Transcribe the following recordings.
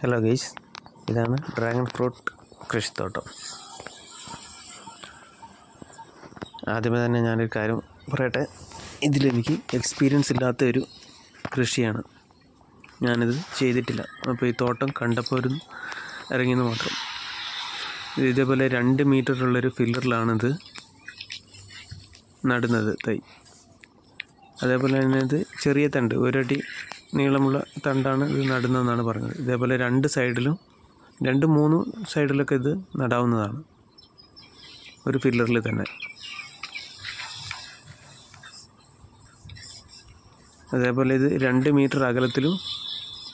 Hello guys ഇതാണ് dragon fruit കൃഷിത്തോട്ടം ആദ്യമേ തന്നെ ഞാനൊരു കാര്യം പറയട്ടെ? ഇതിലെനിക്ക് എക്സ്പീരിയൻസ് ഇല്ലാത്ത ഒരു കൃഷിയാണ്. ഞാനിത് ചെയ്തിട്ടില്ല. അപ്പോൾ ഈ തോട്ടം കണ്ടപ്പോൾ ഒരു ഇറങ്ങിയെന്ന് മാത്രം. ഇത് ഇതേപോലെ രണ്ട് മീറ്ററുള്ളൊരു ഫില്ലറിലാണിത് നടുന്നത്. തൈ അതേപോലെ തന്നെ ഇത് ചെറിയ തണ്ട്. ഒരടി നീളമുള്ള തണ്ടാണ് ഇത് നടുന്നതെന്നാണ് പറഞ്ഞത്. ഇതേപോലെ രണ്ട് സൈഡിലും രണ്ട് മൂന്ന് സൈഡിലൊക്കെ ഇത് നടാവുന്നതാണ്. ഒരു ഫില്ലറിൽ തന്നെ. അതേപോലെ ഇത് രണ്ട് മീറ്റർ അകലത്തിലും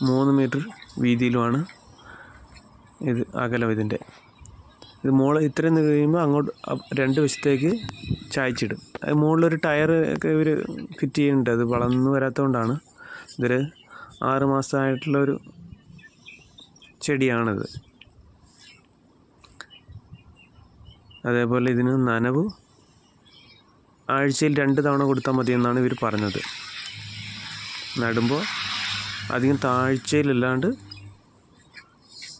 മൂന്ന് മീറ്റർ വീതിയിലുമാണ് ഇത് അകലം ഇതിന്റെ. ഇത് മുകളിൽ ഇത്രയും കഴിയുമ്പോൾ അങ്ങോട്ട് രണ്ട് വശത്തേക്ക് ചായച്ചിടും. അത് മുകളിലൊരു ടയർ ഒക്കെ ഇവർ ഫിറ്റ് ചെയ്യുന്നുണ്ട്. അത് വളർന്നു വരാത്തതുകൊണ്ടാണ് ഇതൊരു ആറ് മാസമായിട്ടുള്ള ഒരു ചെടിയാണിത്. അതേപോലെ ഇതിന് നനവ് ആഴ്ചയിൽ രണ്ട് തവണ കൊടുത്താൽ മതി എന്നാണ് ഇവർ പറഞ്ഞത്. നടുമ്പോൾ അധികം താഴ്ചയിലല്ലാണ്ട്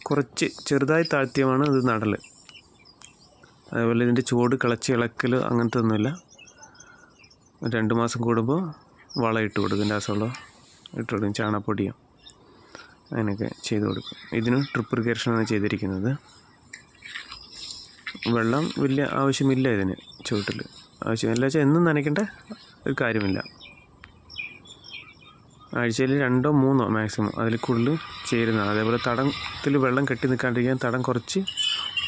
കുറച്ച് ചെറുതായി താഴ്ത്തിയമാണ് ഇത് നടൽ അതേപോലെ ഇതിന്റെ ചുവട് കിളച്ച് ഇളക്കൽ അങ്ങനത്തെ ഒന്നുമില്ല രണ്ട് മാസം കൂടുമ്പോൾ വളം ഇട്ട് കൊടുക്കും. രാസവളം ഇട്ട് കൊടുക്കും ചാണകപ്പൊടിയും അങ്ങനെയൊക്കെ ചെയ്ത് കൊടുക്കും. ഇതിന് ട്രിപ്പ് ഇറിഗേഷനാണ് ചെയ്തിരിക്കുന്നത്. വെള്ളം വലിയ ആവശ്യമില്ല ഇതിന് ചുവട്ടിൽ. ആവശ്യമില്ല വെച്ചാൽ എന്നും നനയ്ക്കേണ്ട ഒരു കാര്യമില്ല. ആഴ്ചയിൽ രണ്ടോ മൂന്നോ മാക്സിമം അതിൽ കൂടുതൽ ചേരുന്നതാണ് അതേപോലെ തടത്തിൽ വെള്ളം കെട്ടി നിൽക്കാണ്ടിരിക്കാൻ തടം കുറച്ച്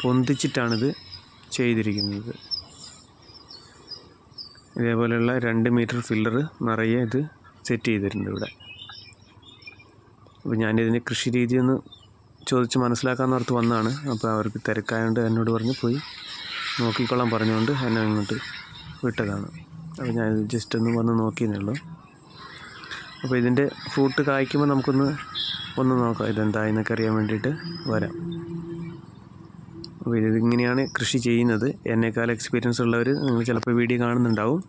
പൊന്തിച്ചിട്ടാണിത് ചെയ്തിരിക്കുന്നത്. ഇതേപോലെയുള്ള രണ്ട് മീറ്റർ ഫില്ലർ നിറയെ ഇത് സെറ്റ് ചെയ്തിട്ടുണ്ട് ഇവിടെ. അപ്പോൾ ഞാനിതിന്റെ കൃഷി രീതി ഒന്ന് ചോദിച്ച് മനസ്സിലാക്കാമെന്ന് ഓർത്ത് വന്നതാണ് അപ്പോൾ അവർക്ക് തിരക്കായതുകൊണ്ട് എന്നോട് പറഞ്ഞ് പോയി. നോക്കിക്കൊള്ളാൻ പറഞ്ഞുകൊണ്ട് എന്നെ അങ്ങോട്ട് വിട്ടതാണ്. അപ്പോൾ ഞാൻ ജസ്റ്റ് ഒന്ന് വന്ന് നോക്കിയെന്നേ അപ്പോൾ ഇതിന്റെ ഫ്രൂട്ട് കായ്ക്കുമ്പോൾ നമുക്കൊന്ന് ഒന്ന് നോക്കാം. ഇതെന്താ എന്നൊക്കെ അറിയാൻ വേണ്ടിയിട്ട് വരാം. അപ്പോൾ ഇതിങ്ങനെയാണ് കൃഷി ചെയ്യുന്നത്. എന്നേക്കാൾ എക്സ്പീരിയൻസ് ഉള്ളവർ നിങ്ങൾ ചിലപ്പോൾ വീഡിയോ കാണുന്നുണ്ടാവും.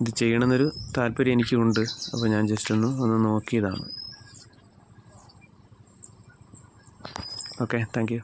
ഇത് ചെയ്യണമെന്നൊരു താല്പര്യം എനിക്കുണ്ട്. അപ്പോൾ ഞാൻ ജസ്റ്റ് ഒന്ന് ഒന്ന് നോക്കിയതാണ്. Okay thank you